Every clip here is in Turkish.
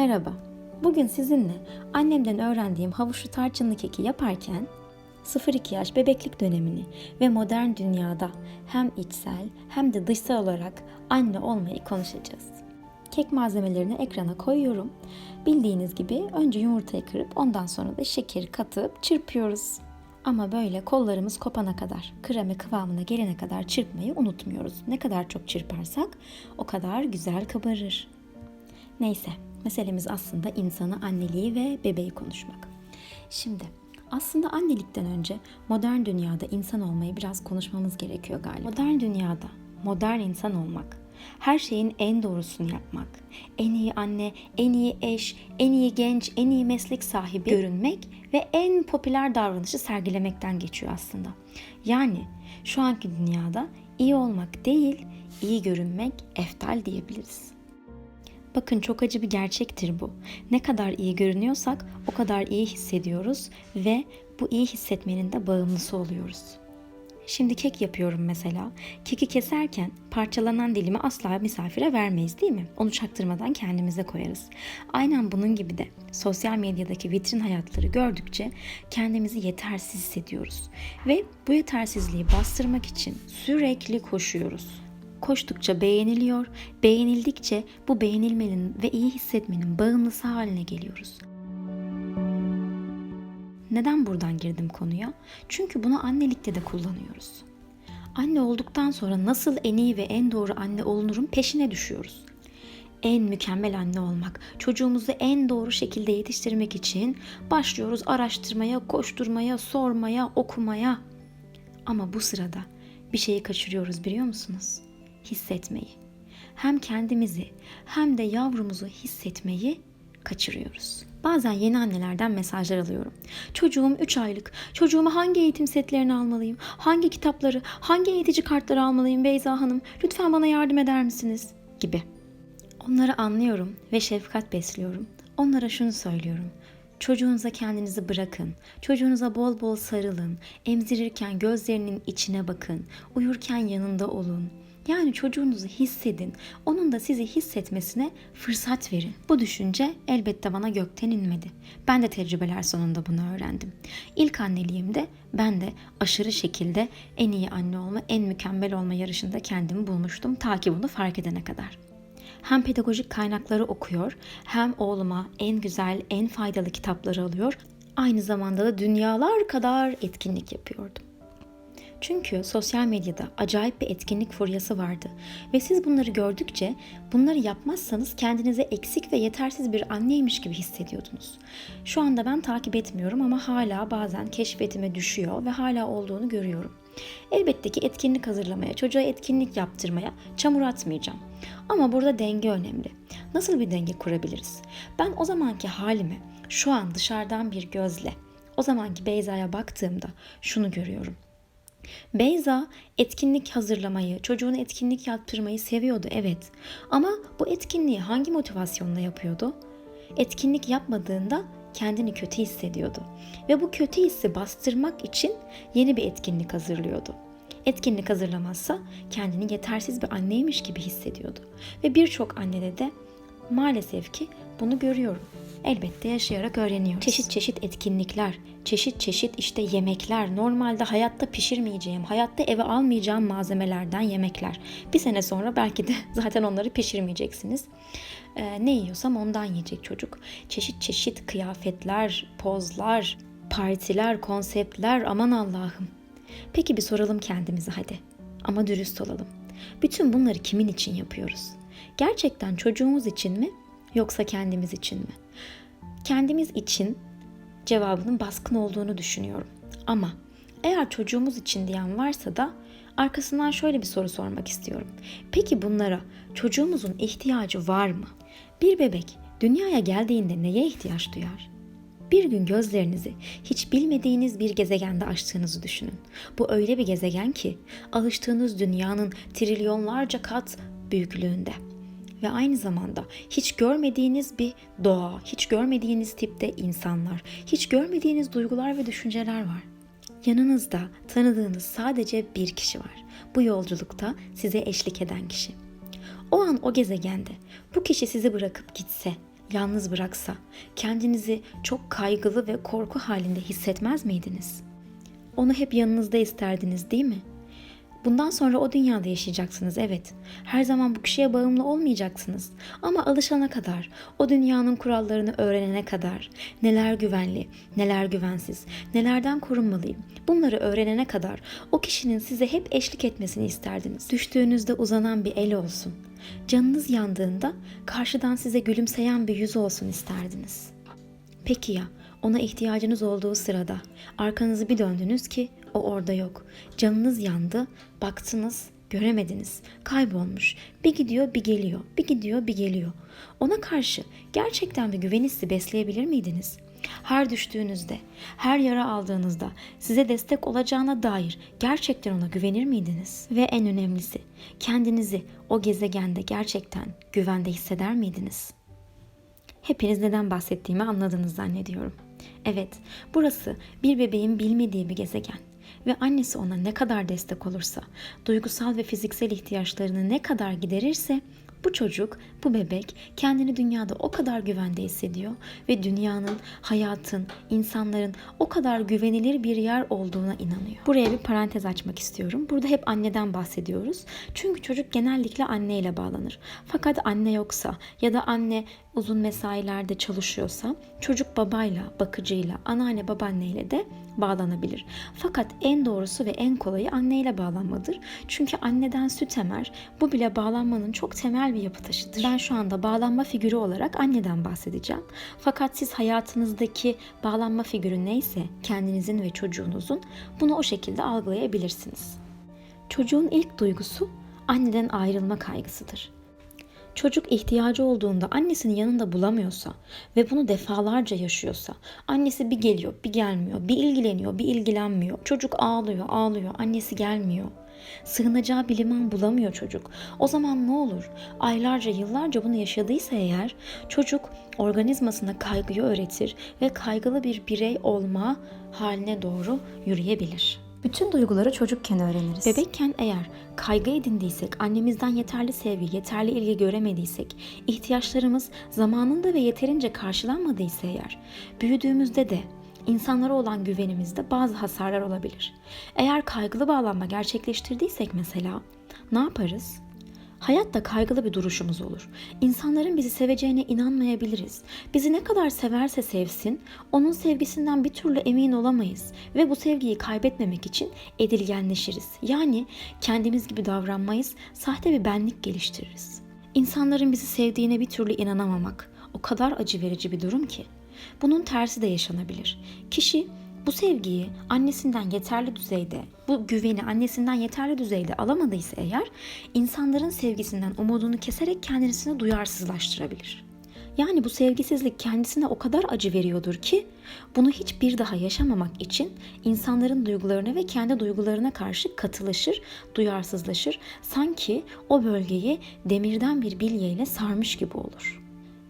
Merhaba. Bugün sizinle annemden öğrendiğim havuçlu tarçınlı keki yaparken 0-2 yaş bebeklik dönemini ve modern dünyada hem içsel hem de dışsal olarak anne olmayı konuşacağız. Kek malzemelerini ekrana koyuyorum. Bildiğiniz gibi önce yumurtayı kırıp ondan sonra da şekeri katıp çırpıyoruz. Ama böyle kollarımız kopana kadar, kremi kıvamına gelene kadar çırpmayı unutmuyoruz. Ne kadar çok çırparsak o kadar güzel kabarır. Neyse, meselemiz aslında insanı, anneliği ve bebeği konuşmak. Şimdi aslında annelikten önce modern dünyada insan olmayı biraz konuşmamız gerekiyor galiba. Modern dünyada modern insan olmak, her şeyin en doğrusunu yapmak, en iyi anne, en iyi eş, en iyi genç, en iyi meslek sahibi görünmek ve en popüler davranışı sergilemekten geçiyor aslında. Yani şu anki dünyada iyi olmak değil, iyi görünmek eftal diyebiliriz. Bakın çok acı bir gerçektir bu. Ne kadar iyi görünüyorsak o kadar iyi hissediyoruz ve bu iyi hissetmenin de bağımlısı oluyoruz. Şimdi kek yapıyorum mesela. Keki keserken parçalanan dilimi asla misafire vermeyiz değil mi? Onu çaktırmadan kendimize koyarız. Aynen bunun gibi de sosyal medyadaki vitrin hayatları gördükçe kendimizi yetersiz hissediyoruz. Ve bu yetersizliği bastırmak için sürekli koşuyoruz. Koştukça beğeniliyor, beğenildikçe bu beğenilmenin ve iyi hissetmenin bağımlısı haline geliyoruz. Neden buradan girdim konuya? Çünkü bunu annelikte de kullanıyoruz. Anne olduktan sonra nasıl en iyi ve en doğru anne olunurun peşine düşüyoruz. En mükemmel anne olmak, çocuğumuzu en doğru şekilde yetiştirmek için başlıyoruz araştırmaya, koşturmaya, sormaya, okumaya. Ama bu sırada bir şeyi kaçırıyoruz biliyor musunuz? Hissetmeyi. Hem kendimizi hem de yavrumuzu hissetmeyi kaçırıyoruz. Bazen yeni annelerden mesajlar alıyorum. Çocuğum 3 aylık. Çocuğuma hangi eğitim setlerini almalıyım? Hangi kitapları, hangi eğitici kartları almalıyım Beyza Hanım? Lütfen bana yardım eder misiniz? Gibi. Onları anlıyorum ve şefkat besliyorum. Onlara şunu söylüyorum. Çocuğunuza kendinizi bırakın. Çocuğunuza bol bol sarılın. Emzirirken gözlerinin içine bakın. Uyurken yanında olun. Yani çocuğunuzu hissedin. Onun da sizi hissetmesine fırsat verin. Bu düşünce elbette bana gökten inmedi. Ben de tecrübeler sonunda bunu öğrendim. İlk anneliğimde ben de aşırı şekilde en iyi anne olma, en mükemmel olma yarışında kendimi bulmuştum. Ta ki bunu fark edene kadar hem pedagojik kaynakları okuyor, hem oğluma en güzel, en faydalı kitapları alıyor. Aynı zamanda da dünyalar kadar etkinlik yapıyordum. Çünkü sosyal medyada acayip bir etkinlik furyası vardı ve siz bunları gördükçe bunları yapmazsanız kendinize eksik ve yetersiz bir anneymiş gibi hissediyordunuz. Şu anda ben takip etmiyorum ama hala bazen keşfetime düşüyor ve hala olduğunu görüyorum. Elbette ki etkinlik hazırlamaya, çocuğa etkinlik yaptırmaya çamur atmayacağım. Ama burada denge önemli. Nasıl bir denge kurabiliriz? Ben o zamanki halimi şu an dışarıdan bir gözle, o zamanki Beyza'ya baktığımda şunu görüyorum. Beyza etkinlik hazırlamayı, çocuğuna etkinlik yaptırmayı seviyordu evet. Ama bu etkinliği hangi motivasyonla yapıyordu? Etkinlik yapmadığında kendini kötü hissediyordu ve bu kötü hissi bastırmak için yeni bir etkinlik hazırlıyordu. Etkinlik hazırlamazsa kendini yetersiz bir anneymiş gibi hissediyordu ve birçok annede de maalesef ki bunu görüyorum. Elbette yaşayarak öğreniyoruz. Çeşit çeşit etkinlikler, çeşit çeşit işte yemekler, normalde hayatta pişirmeyeceğim, hayatta eve almayacağım malzemelerden yemekler. Bir sene sonra belki de zaten onları pişirmeyeceksiniz. Ee, ne yiyorsam ondan yiyecek çocuk. Çeşit çeşit kıyafetler, pozlar, partiler, konseptler aman Allah'ım. Peki bir soralım kendimize hadi. Ama dürüst olalım. Bütün bunları kimin için yapıyoruz? Gerçekten çocuğumuz için mi yoksa kendimiz için mi? Kendimiz için cevabının baskın olduğunu düşünüyorum. Ama eğer çocuğumuz için diyen varsa da arkasından şöyle bir soru sormak istiyorum. Peki bunlara çocuğumuzun ihtiyacı var mı? Bir bebek dünyaya geldiğinde neye ihtiyaç duyar? Bir gün gözlerinizi hiç bilmediğiniz bir gezegende açtığınızı düşünün. Bu öyle bir gezegen ki alıştığınız dünyanın trilyonlarca kat büyüklüğünde ve aynı zamanda hiç görmediğiniz bir doğa, hiç görmediğiniz tipte insanlar, hiç görmediğiniz duygular ve düşünceler var. Yanınızda tanıdığınız sadece bir kişi var. Bu yolculukta size eşlik eden kişi. O an o gezegende bu kişi sizi bırakıp gitse yalnız bıraksa, kendinizi çok kaygılı ve korku halinde hissetmez miydiniz? Onu hep yanınızda isterdiniz değil mi? Bundan sonra o dünyada yaşayacaksınız evet. Her zaman bu kişiye bağımlı olmayacaksınız. Ama alışana kadar, o dünyanın kurallarını öğrenene kadar, neler güvenli, neler güvensiz, nelerden korunmalıyım, bunları öğrenene kadar o kişinin size hep eşlik etmesini isterdiniz. Düştüğünüzde uzanan bir el olsun. Canınız yandığında karşıdan size gülümseyen bir yüz olsun isterdiniz. Peki ya ona ihtiyacınız olduğu sırada arkanızı bir döndünüz ki o orada yok. Canınız yandı, baktınız, göremediniz. Kaybolmuş. Bir gidiyor, bir geliyor. Bir gidiyor, bir geliyor. Ona karşı gerçekten bir güven besleyebilir miydiniz? Her düştüğünüzde, her yara aldığınızda size destek olacağına dair gerçekten ona güvenir miydiniz? Ve en önemlisi, kendinizi o gezegende gerçekten güvende hisseder miydiniz? Hepiniz neden bahsettiğimi anladınız zannediyorum. Evet, burası bir bebeğin bilmediği bir gezegen ve annesi ona ne kadar destek olursa, duygusal ve fiziksel ihtiyaçlarını ne kadar giderirse bu çocuk, bu bebek kendini dünyada o kadar güvende hissediyor ve dünyanın, hayatın, insanların o kadar güvenilir bir yer olduğuna inanıyor. Buraya bir parantez açmak istiyorum. Burada hep anneden bahsediyoruz. Çünkü çocuk genellikle anneyle bağlanır. Fakat anne yoksa ya da anne uzun mesailerde çalışıyorsa çocuk babayla, bakıcıyla, anneanne babaanneyle de bağlanabilir. Fakat en doğrusu ve en kolayı anneyle bağlanmadır. Çünkü anneden süt emer. Bu bile bağlanmanın çok temel bir yapı taşıdır. Ben şu anda bağlanma figürü olarak anneden bahsedeceğim. Fakat siz hayatınızdaki bağlanma figürü neyse kendinizin ve çocuğunuzun bunu o şekilde algılayabilirsiniz. Çocuğun ilk duygusu anneden ayrılma kaygısıdır. Çocuk ihtiyacı olduğunda annesini yanında bulamıyorsa ve bunu defalarca yaşıyorsa, annesi bir geliyor, bir gelmiyor, bir ilgileniyor, bir ilgilenmiyor. Çocuk ağlıyor, ağlıyor, annesi gelmiyor. Sığınacağı bir liman bulamıyor çocuk. O zaman ne olur? Aylarca, yıllarca bunu yaşadıysa eğer çocuk organizmasına kaygıyı öğretir ve kaygılı bir birey olma haline doğru yürüyebilir. Bütün duyguları çocukken öğreniriz. Bebekken eğer kaygı edindiysek, annemizden yeterli sevgi, yeterli ilgi göremediysek, ihtiyaçlarımız zamanında ve yeterince karşılanmadıysa eğer, büyüdüğümüzde de insanlara olan güvenimizde bazı hasarlar olabilir. Eğer kaygılı bağlanma gerçekleştirdiysek mesela ne yaparız? Hayatta kaygılı bir duruşumuz olur. İnsanların bizi seveceğine inanmayabiliriz. Bizi ne kadar severse sevsin, onun sevgisinden bir türlü emin olamayız ve bu sevgiyi kaybetmemek için edilgenleşiriz. Yani kendimiz gibi davranmayız, sahte bir benlik geliştiririz. İnsanların bizi sevdiğine bir türlü inanamamak o kadar acı verici bir durum ki. Bunun tersi de yaşanabilir. Kişi bu sevgiyi annesinden yeterli düzeyde, bu güveni annesinden yeterli düzeyde alamadıysa eğer, insanların sevgisinden umudunu keserek kendisini duyarsızlaştırabilir. Yani bu sevgisizlik kendisine o kadar acı veriyordur ki bunu hiç bir daha yaşamamak için insanların duygularına ve kendi duygularına karşı katılaşır, duyarsızlaşır. Sanki o bölgeyi demirden bir bilyeyle sarmış gibi olur.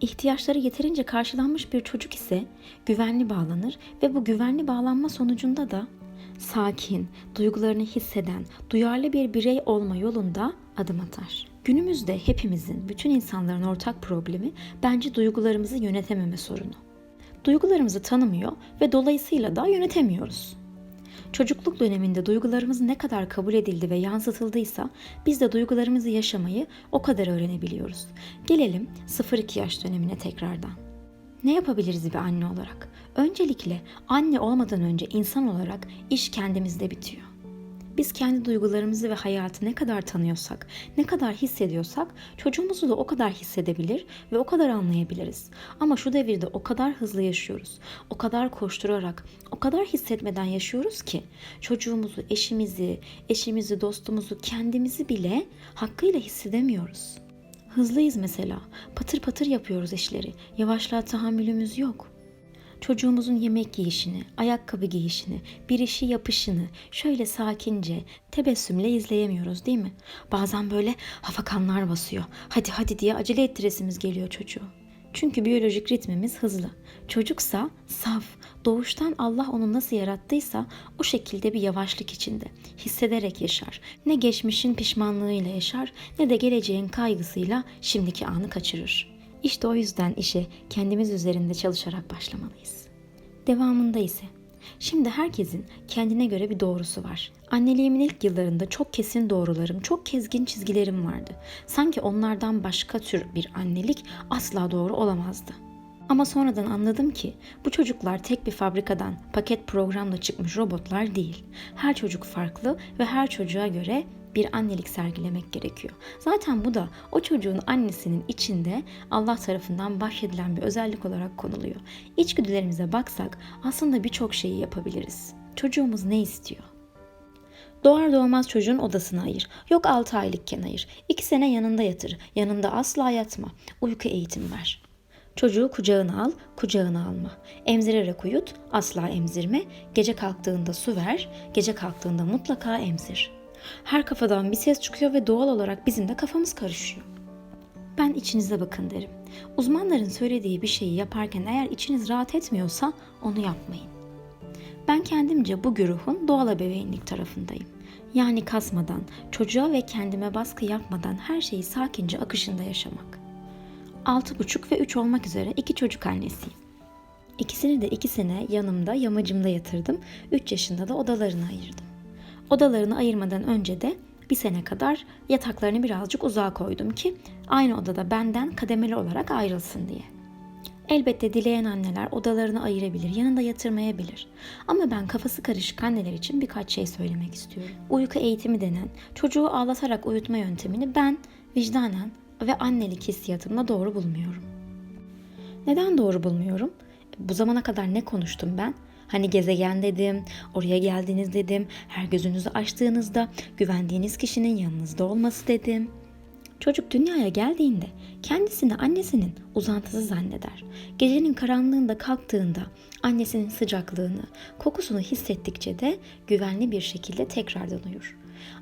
İhtiyaçları yeterince karşılanmış bir çocuk ise güvenli bağlanır ve bu güvenli bağlanma sonucunda da sakin, duygularını hisseden, duyarlı bir birey olma yolunda adım atar. Günümüzde hepimizin, bütün insanların ortak problemi bence duygularımızı yönetememe sorunu. Duygularımızı tanımıyor ve dolayısıyla da yönetemiyoruz. Çocukluk döneminde duygularımız ne kadar kabul edildi ve yansıtıldıysa biz de duygularımızı yaşamayı o kadar öğrenebiliyoruz. Gelelim 0-2 yaş dönemine tekrardan. Ne yapabiliriz bir anne olarak? Öncelikle anne olmadan önce insan olarak iş kendimizde bitiyor. Biz kendi duygularımızı ve hayatı ne kadar tanıyorsak, ne kadar hissediyorsak çocuğumuzu da o kadar hissedebilir ve o kadar anlayabiliriz. Ama şu devirde o kadar hızlı yaşıyoruz. O kadar koşturarak, o kadar hissetmeden yaşıyoruz ki çocuğumuzu, eşimizi, eşimizi, dostumuzu, kendimizi bile hakkıyla hissedemiyoruz. Hızlıyız mesela. Patır patır yapıyoruz işleri. Yavaşlığa tahammülümüz yok çocuğumuzun yemek yiyişini, ayakkabı giyişini, bir işi yapışını şöyle sakince, tebessümle izleyemiyoruz değil mi? Bazen böyle hafakanlar basıyor. Hadi hadi diye acele ettiresimiz geliyor çocuğu. Çünkü biyolojik ritmimiz hızlı. Çocuksa saf, doğuştan Allah onu nasıl yarattıysa o şekilde bir yavaşlık içinde. Hissederek yaşar. Ne geçmişin pişmanlığıyla yaşar ne de geleceğin kaygısıyla şimdiki anı kaçırır. İşte o yüzden işe kendimiz üzerinde çalışarak başlamalıyız. Devamında ise Şimdi herkesin kendine göre bir doğrusu var. Anneliğimin ilk yıllarında çok kesin doğrularım, çok kezgin çizgilerim vardı. Sanki onlardan başka tür bir annelik asla doğru olamazdı. Ama sonradan anladım ki bu çocuklar tek bir fabrikadan paket programla çıkmış robotlar değil. Her çocuk farklı ve her çocuğa göre bir annelik sergilemek gerekiyor. Zaten bu da o çocuğun annesinin içinde Allah tarafından bahşedilen bir özellik olarak konuluyor. İçgüdülerimize baksak aslında birçok şeyi yapabiliriz. Çocuğumuz ne istiyor? Doğar doğmaz çocuğun odasını ayır. Yok 6 aylıkken ayır. 2 sene yanında yatır. Yanında asla yatma. Uyku eğitim ver. Çocuğu kucağına al, kucağına alma. Emzirerek uyut, asla emzirme. Gece kalktığında su ver, gece kalktığında mutlaka emzir. Her kafadan bir ses çıkıyor ve doğal olarak bizim de kafamız karışıyor. Ben içinize bakın derim. Uzmanların söylediği bir şeyi yaparken eğer içiniz rahat etmiyorsa onu yapmayın. Ben kendimce bu güruhun doğal ebeveynlik tarafındayım. Yani kasmadan, çocuğa ve kendime baskı yapmadan her şeyi sakince akışında yaşamak. 6,5 ve 3 olmak üzere iki çocuk annesiyim. İkisini de iki sene yanımda yamacımda yatırdım. 3 yaşında da odalarını ayırdım. Odalarını ayırmadan önce de bir sene kadar yataklarını birazcık uzağa koydum ki aynı odada benden kademeli olarak ayrılsın diye. Elbette dileyen anneler odalarını ayırabilir, yanında yatırmayabilir. Ama ben kafası karışık anneler için birkaç şey söylemek istiyorum. Uyku eğitimi denen çocuğu ağlatarak uyutma yöntemini ben vicdanen ve annelik hissiyatımla doğru bulmuyorum. Neden doğru bulmuyorum? Bu zamana kadar ne konuştum ben? Hani gezegen dedim, oraya geldiniz dedim, her gözünüzü açtığınızda güvendiğiniz kişinin yanınızda olması dedim. Çocuk dünyaya geldiğinde kendisini annesinin uzantısı zanneder. Gecenin karanlığında kalktığında annesinin sıcaklığını, kokusunu hissettikçe de güvenli bir şekilde tekrardan uyur.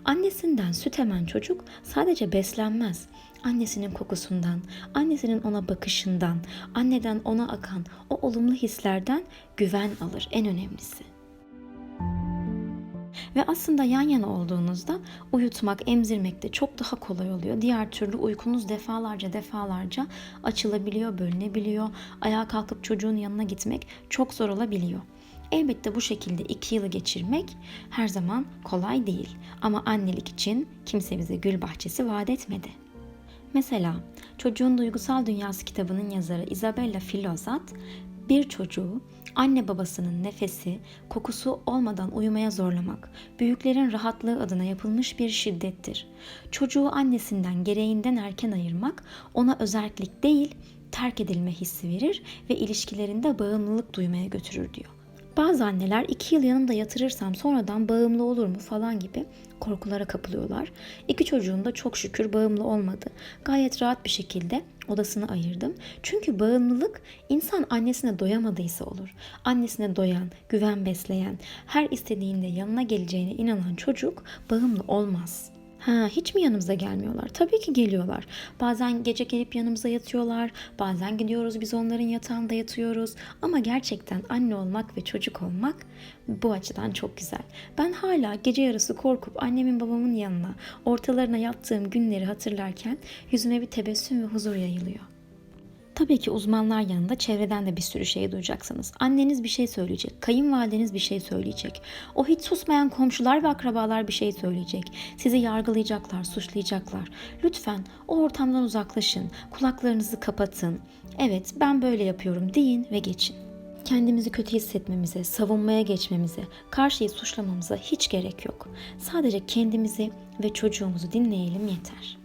Annesinden süt emen çocuk sadece beslenmez. Annesinin kokusundan, annesinin ona bakışından, anneden ona akan o olumlu hislerden güven alır en önemlisi. Ve aslında yan yana olduğunuzda uyutmak, emzirmek de çok daha kolay oluyor. Diğer türlü uykunuz defalarca defalarca açılabiliyor, bölünebiliyor. Ayağa kalkıp çocuğun yanına gitmek çok zor olabiliyor. Elbette bu şekilde iki yılı geçirmek her zaman kolay değil. Ama annelik için kimse bize gül bahçesi vaat etmedi. Mesela Çocuğun Duygusal Dünyası kitabının yazarı Isabella Filozat bir çocuğu anne babasının nefesi, kokusu olmadan uyumaya zorlamak, büyüklerin rahatlığı adına yapılmış bir şiddettir. Çocuğu annesinden gereğinden erken ayırmak ona özellik değil, terk edilme hissi verir ve ilişkilerinde bağımlılık duymaya götürür diyor. Bazı anneler iki yıl yanında yatırırsam sonradan bağımlı olur mu falan gibi korkulara kapılıyorlar. İki çocuğum da çok şükür bağımlı olmadı. Gayet rahat bir şekilde odasını ayırdım. Çünkü bağımlılık insan annesine doyamadıysa olur. Annesine doyan, güven besleyen, her istediğinde yanına geleceğine inanan çocuk bağımlı olmaz.'' Ha, hiç mi yanımıza gelmiyorlar? Tabii ki geliyorlar. Bazen gece gelip yanımıza yatıyorlar. Bazen gidiyoruz biz onların yatağında yatıyoruz. Ama gerçekten anne olmak ve çocuk olmak bu açıdan çok güzel. Ben hala gece yarısı korkup annemin babamın yanına ortalarına yattığım günleri hatırlarken yüzüme bir tebessüm ve huzur yayılıyor. Tabii ki uzmanlar yanında çevreden de bir sürü şey duyacaksınız. Anneniz bir şey söyleyecek, kayınvalideniz bir şey söyleyecek. O hiç susmayan komşular ve akrabalar bir şey söyleyecek. Sizi yargılayacaklar, suçlayacaklar. Lütfen o ortamdan uzaklaşın, kulaklarınızı kapatın. Evet ben böyle yapıyorum deyin ve geçin. Kendimizi kötü hissetmemize, savunmaya geçmemize, karşıyı suçlamamıza hiç gerek yok. Sadece kendimizi ve çocuğumuzu dinleyelim yeter.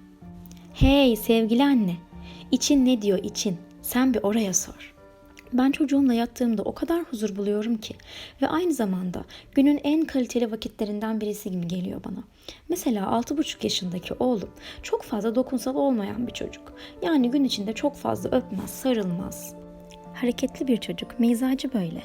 Hey sevgili anne, İçin ne diyor için? Sen bir oraya sor. Ben çocuğumla yattığımda o kadar huzur buluyorum ki ve aynı zamanda günün en kaliteli vakitlerinden birisi gibi geliyor bana. Mesela 6,5 yaşındaki oğlum çok fazla dokunsal olmayan bir çocuk. Yani gün içinde çok fazla öpmez, sarılmaz. Hareketli bir çocuk, mizacı böyle.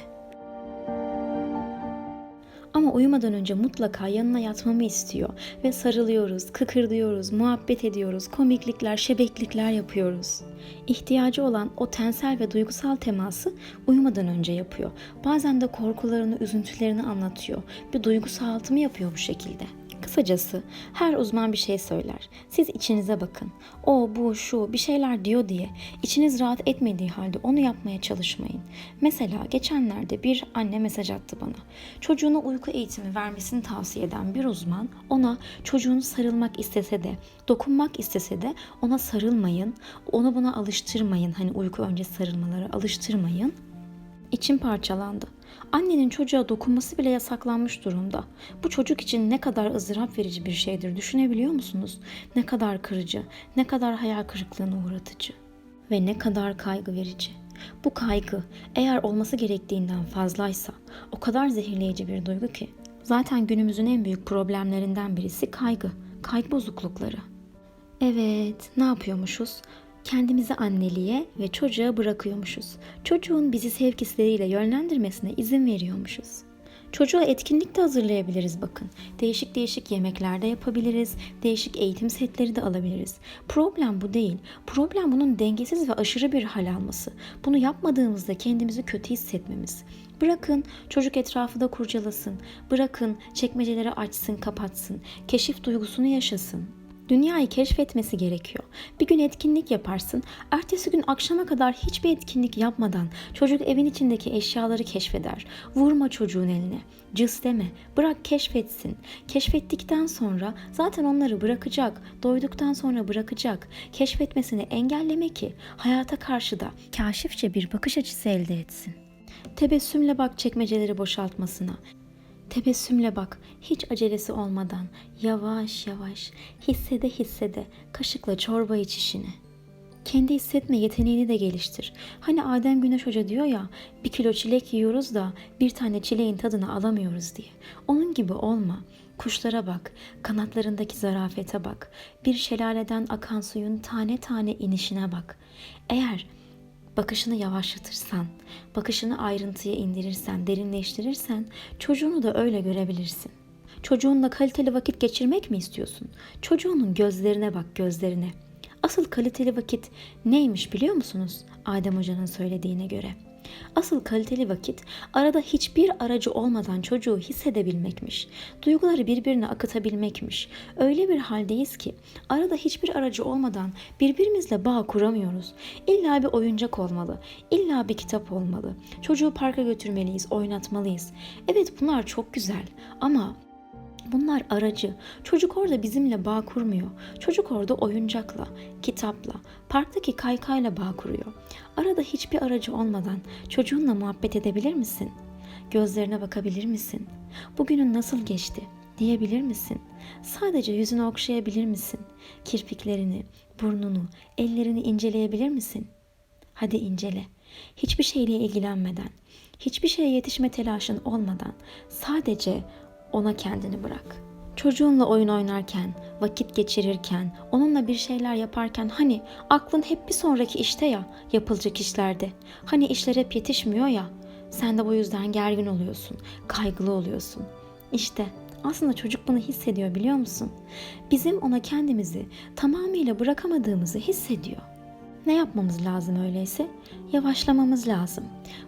Ama uyumadan önce mutlaka yanına yatmamı istiyor ve sarılıyoruz, kıkırdıyoruz, muhabbet ediyoruz, komiklikler, şebeklikler yapıyoruz. İhtiyacı olan o tensel ve duygusal teması uyumadan önce yapıyor. Bazen de korkularını, üzüntülerini anlatıyor. Bir duygu sağaltımı yapıyor bu şekilde. Kısacası her uzman bir şey söyler. Siz içinize bakın. O, bu, şu bir şeyler diyor diye içiniz rahat etmediği halde onu yapmaya çalışmayın. Mesela geçenlerde bir anne mesaj attı bana. Çocuğuna uyku eğitimi vermesini tavsiye eden bir uzman ona çocuğunu sarılmak istese de, dokunmak istese de ona sarılmayın, onu buna alıştırmayın. Hani uyku önce sarılmaları alıştırmayın. İçim parçalandı. Annenin çocuğa dokunması bile yasaklanmış durumda. Bu çocuk için ne kadar ızdırap verici bir şeydir düşünebiliyor musunuz? Ne kadar kırıcı, ne kadar hayal kırıklığına uğratıcı ve ne kadar kaygı verici. Bu kaygı eğer olması gerektiğinden fazlaysa o kadar zehirleyici bir duygu ki. Zaten günümüzün en büyük problemlerinden birisi kaygı, kaygı bozuklukları. Evet, ne yapıyormuşuz? Kendimizi anneliğe ve çocuğa bırakıyormuşuz. Çocuğun bizi sevgisiyle yönlendirmesine izin veriyormuşuz. Çocuğa etkinlik de hazırlayabiliriz bakın. Değişik değişik yemekler de yapabiliriz. Değişik eğitim setleri de alabiliriz. Problem bu değil. Problem bunun dengesiz ve aşırı bir hal alması. Bunu yapmadığımızda kendimizi kötü hissetmemiz. Bırakın çocuk etrafı da kurcalasın. Bırakın çekmeceleri açsın, kapatsın. Keşif duygusunu yaşasın. Dünyayı keşfetmesi gerekiyor. Bir gün etkinlik yaparsın, ertesi gün akşama kadar hiçbir etkinlik yapmadan çocuk evin içindeki eşyaları keşfeder. Vurma çocuğun eline. Cız deme. Bırak keşfetsin. Keşfettikten sonra zaten onları bırakacak. Doyduktan sonra bırakacak. Keşfetmesini engelleme ki hayata karşı da kaşifçe bir bakış açısı elde etsin. Tebessümle bak çekmeceleri boşaltmasına. Tebessümle bak, hiç acelesi olmadan, yavaş yavaş, hissede hissede, kaşıkla çorba iç işini. Kendi hissetme yeteneğini de geliştir. Hani Adem Güneş Hoca diyor ya, bir kilo çilek yiyoruz da bir tane çileğin tadını alamıyoruz diye. Onun gibi olma. Kuşlara bak, kanatlarındaki zarafete bak. Bir şelaleden akan suyun tane tane inişine bak. Eğer bakışını yavaşlatırsan, bakışını ayrıntıya indirirsen, derinleştirirsen çocuğunu da öyle görebilirsin. Çocuğunla kaliteli vakit geçirmek mi istiyorsun? Çocuğunun gözlerine bak, gözlerine. Asıl kaliteli vakit neymiş biliyor musunuz? Adem Hoca'nın söylediğine göre. Asıl kaliteli vakit arada hiçbir aracı olmadan çocuğu hissedebilmekmiş. Duyguları birbirine akıtabilmekmiş. Öyle bir haldeyiz ki arada hiçbir aracı olmadan birbirimizle bağ kuramıyoruz. İlla bir oyuncak olmalı. İlla bir kitap olmalı. Çocuğu parka götürmeliyiz, oynatmalıyız. Evet bunlar çok güzel ama Bunlar aracı. Çocuk orada bizimle bağ kurmuyor. Çocuk orada oyuncakla, kitapla, parktaki kaykayla bağ kuruyor. Arada hiçbir aracı olmadan çocuğunla muhabbet edebilir misin? Gözlerine bakabilir misin? Bugünün nasıl geçti diyebilir misin? Sadece yüzünü okşayabilir misin? Kirpiklerini, burnunu, ellerini inceleyebilir misin? Hadi incele. Hiçbir şeyle ilgilenmeden, hiçbir şeye yetişme telaşın olmadan sadece ona kendini bırak. Çocuğunla oyun oynarken, vakit geçirirken, onunla bir şeyler yaparken hani aklın hep bir sonraki işte ya, yapılacak işlerde. Hani işler hep yetişmiyor ya. Sen de bu yüzden gergin oluyorsun, kaygılı oluyorsun. İşte aslında çocuk bunu hissediyor biliyor musun? Bizim ona kendimizi tamamıyla bırakamadığımızı hissediyor. Ne yapmamız lazım öyleyse? Yavaşlamamız lazım.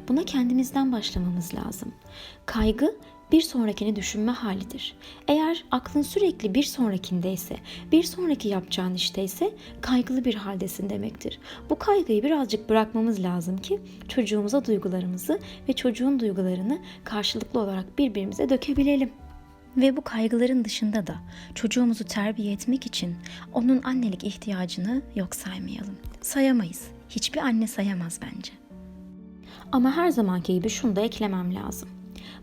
Buna kendimizden başlamamız lazım. Kaygı bir sonrakini düşünme halidir. Eğer aklın sürekli bir sonrakindeyse, bir sonraki yapacağın işteyse kaygılı bir haldesin demektir. Bu kaygıyı birazcık bırakmamız lazım ki çocuğumuza duygularımızı ve çocuğun duygularını karşılıklı olarak birbirimize dökebilelim. Ve bu kaygıların dışında da çocuğumuzu terbiye etmek için onun annelik ihtiyacını yok saymayalım. Sayamayız. Hiçbir anne sayamaz bence. Ama her zamanki gibi şunu da eklemem lazım.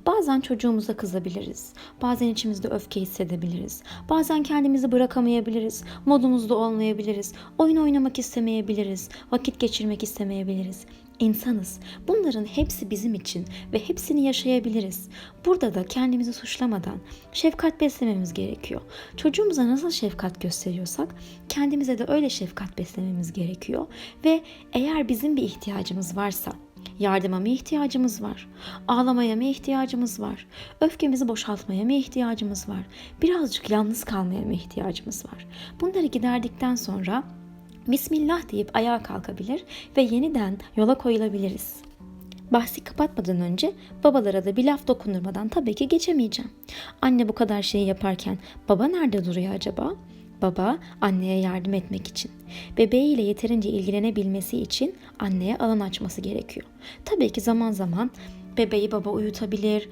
Bazen çocuğumuza kızabiliriz. Bazen içimizde öfke hissedebiliriz. Bazen kendimizi bırakamayabiliriz. Modumuzda olmayabiliriz. Oyun oynamak istemeyebiliriz. Vakit geçirmek istemeyebiliriz. İnsanız. Bunların hepsi bizim için ve hepsini yaşayabiliriz. Burada da kendimizi suçlamadan şefkat beslememiz gerekiyor. Çocuğumuza nasıl şefkat gösteriyorsak kendimize de öyle şefkat beslememiz gerekiyor ve eğer bizim bir ihtiyacımız varsa Yardıma mı ihtiyacımız var? Ağlamaya mı ihtiyacımız var? Öfkemizi boşaltmaya mı ihtiyacımız var? Birazcık yalnız kalmaya mı ihtiyacımız var? Bunları giderdikten sonra Bismillah deyip ayağa kalkabilir ve yeniden yola koyulabiliriz. Bahsi kapatmadan önce babalara da bir laf dokundurmadan tabii ki geçemeyeceğim. Anne bu kadar şeyi yaparken baba nerede duruyor acaba? Baba anneye yardım etmek için. Bebeğiyle yeterince ilgilenebilmesi için anneye alan açması gerekiyor. Tabii ki zaman zaman bebeği baba uyutabilir,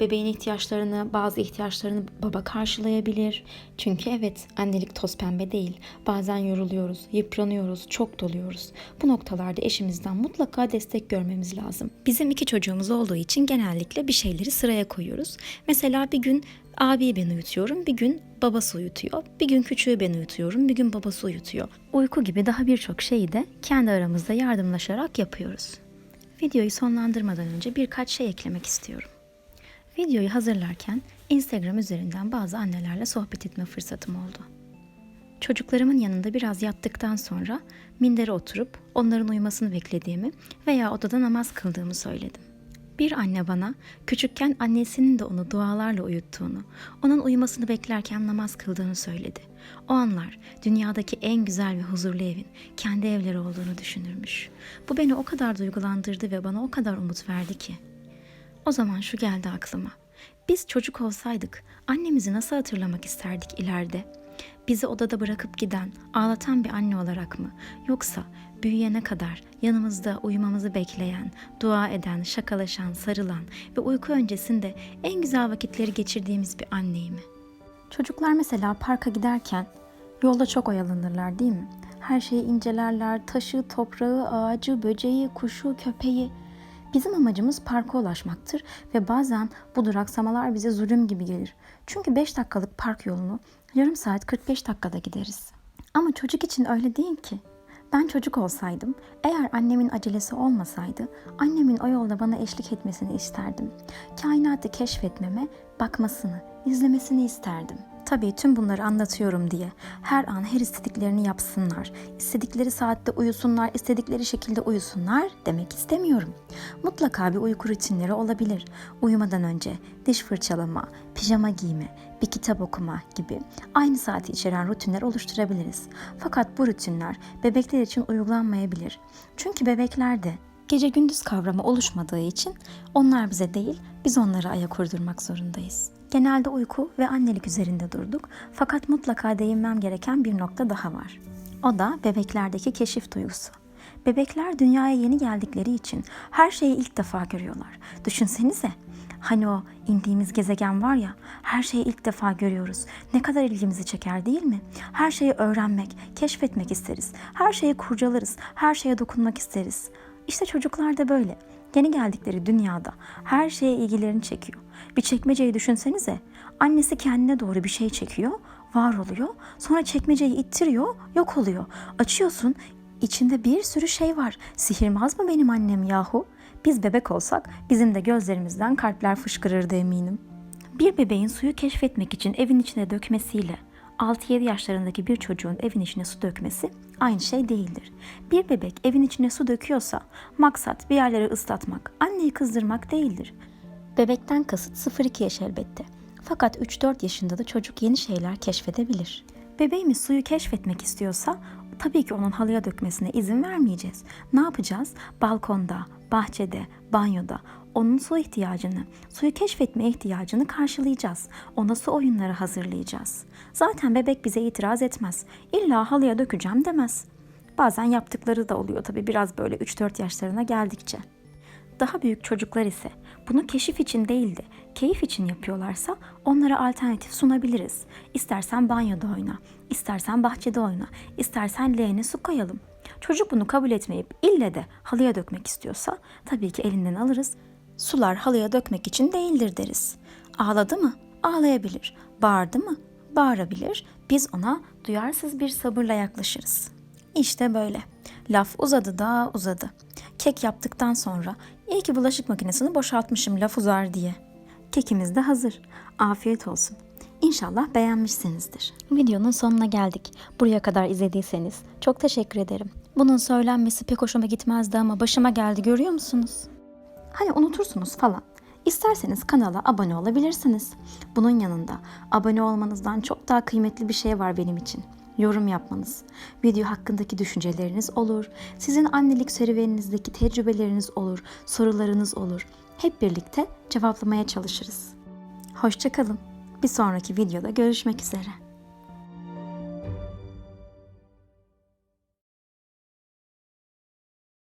bebeğin ihtiyaçlarını, bazı ihtiyaçlarını baba karşılayabilir. Çünkü evet annelik toz pembe değil. Bazen yoruluyoruz, yıpranıyoruz, çok doluyoruz. Bu noktalarda eşimizden mutlaka destek görmemiz lazım. Bizim iki çocuğumuz olduğu için genellikle bir şeyleri sıraya koyuyoruz. Mesela bir gün abi ben uyutuyorum, bir gün babası uyutuyor. Bir gün küçüğü ben uyutuyorum, bir gün babası uyutuyor. Uyku gibi daha birçok şeyi de kendi aramızda yardımlaşarak yapıyoruz. Videoyu sonlandırmadan önce birkaç şey eklemek istiyorum. Videoyu hazırlarken Instagram üzerinden bazı annelerle sohbet etme fırsatım oldu. Çocuklarımın yanında biraz yattıktan sonra mindere oturup onların uyumasını beklediğimi veya odada namaz kıldığımı söyledim. Bir anne bana küçükken annesinin de onu dualarla uyuttuğunu, onun uyumasını beklerken namaz kıldığını söyledi. O anlar dünyadaki en güzel ve huzurlu evin kendi evleri olduğunu düşünürmüş. Bu beni o kadar duygulandırdı ve bana o kadar umut verdi ki. O zaman şu geldi aklıma. Biz çocuk olsaydık annemizi nasıl hatırlamak isterdik ileride? Bizi odada bırakıp giden, ağlatan bir anne olarak mı? Yoksa büyüyene kadar yanımızda uyumamızı bekleyen, dua eden, şakalaşan, sarılan ve uyku öncesinde en güzel vakitleri geçirdiğimiz bir anneyi mi? Çocuklar mesela parka giderken yolda çok oyalanırlar değil mi? Her şeyi incelerler, taşı, toprağı, ağacı, böceği, kuşu, köpeği. Bizim amacımız parka ulaşmaktır ve bazen bu duraksamalar bize zulüm gibi gelir. Çünkü 5 dakikalık park yolunu yarım saat 45 dakikada gideriz. Ama çocuk için öyle değil ki. Ben çocuk olsaydım, eğer annemin acelesi olmasaydı, annemin o yolda bana eşlik etmesini isterdim. Kainatı keşfetmeme, bakmasını, izlemesini isterdim. Tabii tüm bunları anlatıyorum diye her an her istediklerini yapsınlar, istedikleri saatte uyusunlar, istedikleri şekilde uyusunlar demek istemiyorum. Mutlaka bir uyku rutinleri olabilir. Uyumadan önce diş fırçalama, pijama giyme, bir kitap okuma gibi aynı saati içeren rutinler oluşturabiliriz. Fakat bu rutinler bebekler için uygulanmayabilir. Çünkü bebeklerde gece gündüz kavramı oluşmadığı için onlar bize değil, biz onlara ayak uydurmak zorundayız. Genelde uyku ve annelik üzerinde durduk fakat mutlaka değinmem gereken bir nokta daha var. O da bebeklerdeki keşif duygusu. Bebekler dünyaya yeni geldikleri için her şeyi ilk defa görüyorlar. Düşünsenize. Hani o indiğimiz gezegen var ya, her şeyi ilk defa görüyoruz. Ne kadar ilgimizi çeker değil mi? Her şeyi öğrenmek, keşfetmek isteriz. Her şeyi kurcalarız, her şeye dokunmak isteriz. İşte çocuklar da böyle. Yeni geldikleri dünyada her şeye ilgilerini çekiyor. Bir çekmeceyi düşünsenize. Annesi kendine doğru bir şey çekiyor, var oluyor. Sonra çekmeceyi ittiriyor, yok oluyor. Açıyorsun, içinde bir sürü şey var. Sihirbaz mı benim annem yahu? Biz bebek olsak bizim de gözlerimizden kalpler fışkırırdı eminim. Bir bebeğin suyu keşfetmek için evin içine dökmesiyle 6-7 yaşlarındaki bir çocuğun evin içine su dökmesi aynı şey değildir. Bir bebek evin içine su döküyorsa maksat bir yerleri ıslatmak, anneyi kızdırmak değildir. Bebekten kasıt 0-2 yaş elbette. Fakat 3-4 yaşında da çocuk yeni şeyler keşfedebilir. Bebeğimiz suyu keşfetmek istiyorsa tabii ki onun halıya dökmesine izin vermeyeceğiz. Ne yapacağız? Balkonda, bahçede, banyoda onun su ihtiyacını, suyu keşfetme ihtiyacını karşılayacağız. Ona su oyunları hazırlayacağız. Zaten bebek bize itiraz etmez. İlla halıya dökeceğim demez. Bazen yaptıkları da oluyor tabii biraz böyle 3-4 yaşlarına geldikçe. Daha büyük çocuklar ise bunu keşif için değil de keyif için yapıyorlarsa onlara alternatif sunabiliriz. İstersen banyoda oyna, istersen bahçede oyna, istersen leğene su koyalım. Çocuk bunu kabul etmeyip ille de halıya dökmek istiyorsa tabii ki elinden alırız. Sular halıya dökmek için değildir deriz. Ağladı mı? Ağlayabilir. Bağırdı mı? Bağırabilir. Biz ona duyarsız bir sabırla yaklaşırız. İşte böyle. Laf uzadı da uzadı. Kek yaptıktan sonra iyi ki bulaşık makinesini boşaltmışım laf uzar diye. Kekimiz de hazır. Afiyet olsun. İnşallah beğenmişsinizdir. Videonun sonuna geldik. Buraya kadar izlediyseniz çok teşekkür ederim. Bunun söylenmesi pek hoşuma gitmezdi ama başıma geldi görüyor musunuz? Hani unutursunuz falan. İsterseniz kanala abone olabilirsiniz. Bunun yanında abone olmanızdan çok daha kıymetli bir şey var benim için. yorum yapmanız, video hakkındaki düşünceleriniz olur, sizin annelik serüveninizdeki tecrübeleriniz olur, sorularınız olur. Hep birlikte cevaplamaya çalışırız. Hoşçakalın. Bir sonraki videoda görüşmek üzere.